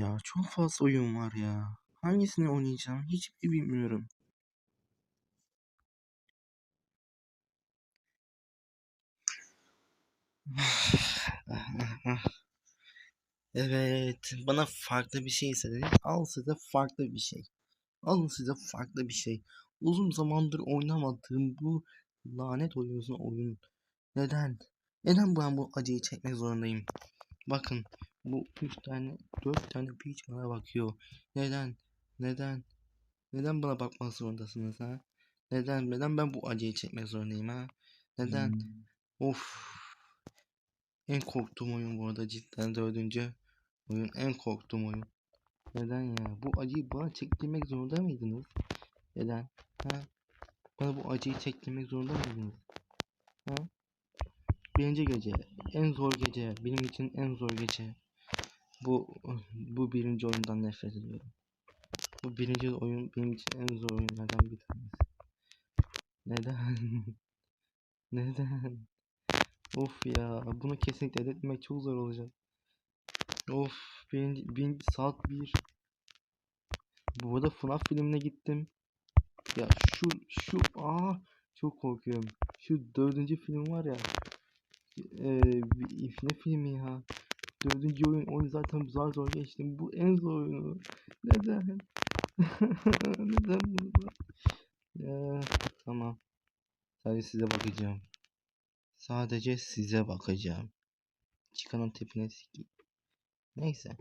Ya çok fazla oyun var ya. Hangisini oynayacağım hiç bilmiyorum. Evet, bana farklı bir şey istediniz. Al size farklı bir şey. Alın size farklı bir şey. Uzun zamandır oynamadığım bu lanet oyunun oyun. Neden? Neden ben bu acıyı çekmek zorundayım? Bakın, bu üç tane, dört tane piç bana bakıyor. Neden? Neden? Neden bana bakmak zorundasınız ha? Neden? Neden ben bu acıyı çekmek zorundayım ha? Neden? Of. En korktuğum oyun bu arada cidden dördüncü oyun en korktuğum oyun. Neden ya? Bu acıyı bana çektirmek zorunda mıydınız? Neden? Ha? Bana bu acıyı çektirmek zorunda mıydınız? Ha? Birinci gece. En zor gece. Benim için en zor gece. Bu bu birinci oyundan nefret ediyorum. Bu birinci oyun benim için en zor oyunlardan bir tanesi. Neden? Neden? Of ya, bunu kesinlikle editmek çok zor olacak. Of, birinci, birinci saat bir. Bu arada FNAF filmine gittim. Ya şu, şu, aa çok korkuyorum. Şu dördüncü film var ya. Eee, ne filmi ya? Dördüncü oyun, oyun zaten zar zor geçtim. Bu en zor oyunu. Neden? Neden bunu? Ya, tamam. Sadece size bakacağım. Sadece size bakacağım. Çıkanın tepine sikeyim. Neyse.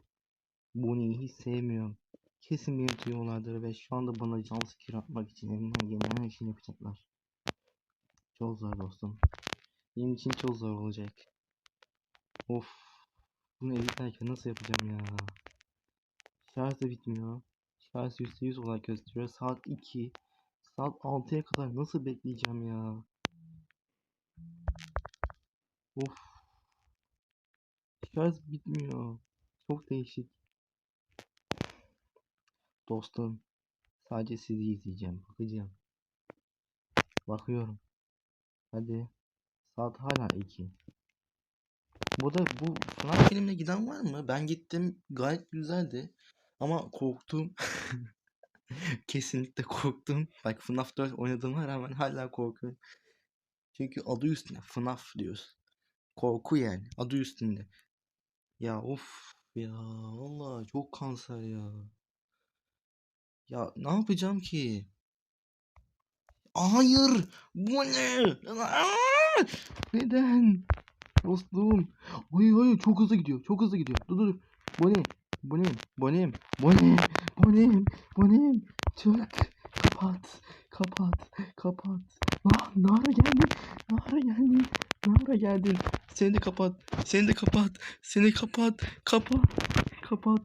Bonnie'yi hiç sevmiyorum. Kesin beni duyuyorlardır ve şu anda bana can sikir atmak için elinden gelen her şeyi yapacaklar. Çok zor dostum. Benim için çok zor olacak. Of. Bunu editlerken nasıl yapacağım ya? Şarj da bitmiyor. Şarj %100 olarak gösteriyor. Saat 2. Saat 6'ya kadar nasıl bekleyeceğim ya? Of. Şarj bitmiyor. Çok değişik. Dostum. Sadece sizi izleyeceğim. Bakacağım. Bakıyorum. Hadi. Saat hala 2. Bu da bu FNAF filmine giden var mı? Ben gittim. Gayet güzeldi. Ama korktum. Kesinlikle korktum. Bak FNAF 4 oynadığıma rağmen hala korkuyorum. Çünkü adı üstünde FNAF diyoruz. Korku yani. Adı üstünde. Ya of ya. Vallahi çok kanser ya. Ya ne yapacağım ki? Hayır. Bu ne? Neden? Dostum. Hayır hayır çok hızlı gidiyor. Çok hızlı gidiyor. Dur dur. dur. Bu ne? Bu ne? Bu ne? Bu ne? Bu ne? Bu ne? Çık. Kapat. Kapat. Kapat. Ah, Nara geldi. Nara geldi. Nara geldi. Seni de kapat. Seni de kapat. Seni kapat. Kapat. Kapat.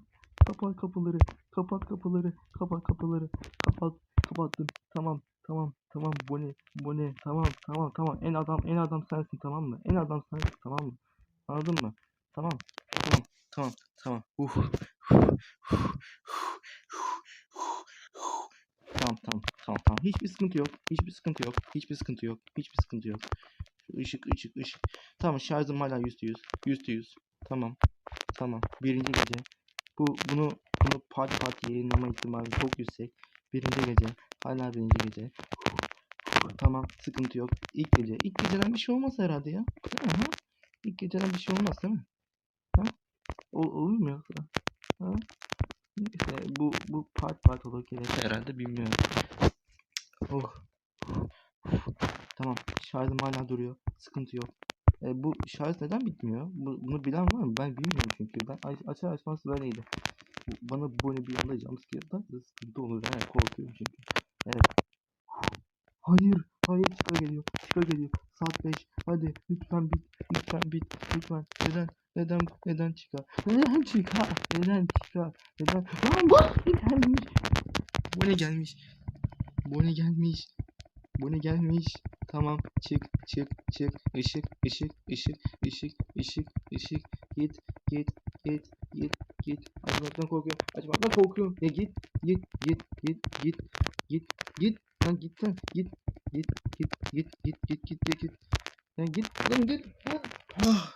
Kapat kapıları. Kapat kapıları. Kapat kapıları. Kapat. Kapattım. Tamam. Tamam. Tamam. Bu ne? Bu ne? Tamam. Tamam. Tamam. En adam en adam sensin tamam mı? En adam sensin tamam mı? Anladın mı? Tamam. Tamam. Tamam. Tamam. Uh. Tamam tamam tamam tamam. Hiçbir sıkıntı yok. Hiçbir sıkıntı yok. Hiçbir sıkıntı yok. Hiçbir sıkıntı yok. Şu ışık ışık ışık. Tamam şarjım hala yüzde yüz. Yüzde yüz. Tamam. Tamam. Birinci gece. Bu bunu bunu part part yayınlama ihtimali çok yüksek. Birinci gece. Hala birinci gece. Tamam. Sıkıntı yok. İlk gece. İlk geceden bir şey olmaz herhalde ya. Değil mi? Ha? İlk geceden bir şey olmaz değil mi? Ha? Ol, olur mu yoksa? Ha? Neyse bu bu part part olur gerekir herhalde bilmiyorum. Oh. Tamam şarjım hala duruyor. Sıkıntı yok. E, bu şarj neden bitmiyor? Bu, bunu bilen var mı? Ben bilmiyorum çünkü. Ben aç- açar açmaz böyleydi. Bana böyle bir anda jumpscare atarsa sıkıntı olur. Yani korkuyorum çünkü. Evet. Hayır. Hayır çıka geliyor. Çıka geliyor. Saat 5. Hadi lütfen bit. Lütfen bit. Lütfen. Neden? Neden? Neden çıka? Neden çıka? Neden çıka? Neden? Lan bu ne gelmiş? Bu ne gelmiş? Bu ne gelmiş? Bu ne gelmiş? Tamam çık çık çık ışık ışık ışık ışık ışık ışık git git git git git açmaktan korkuyorum açmaktan korkuyorum ya git git git git git git git lan git lan git git git git git git git git git lan git lan git. Ah.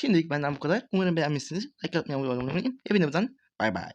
Şimdilik benden bu kadar. Umarım beğenmişsiniz. Like atmayı unutmayın. Hepinizden bay bay.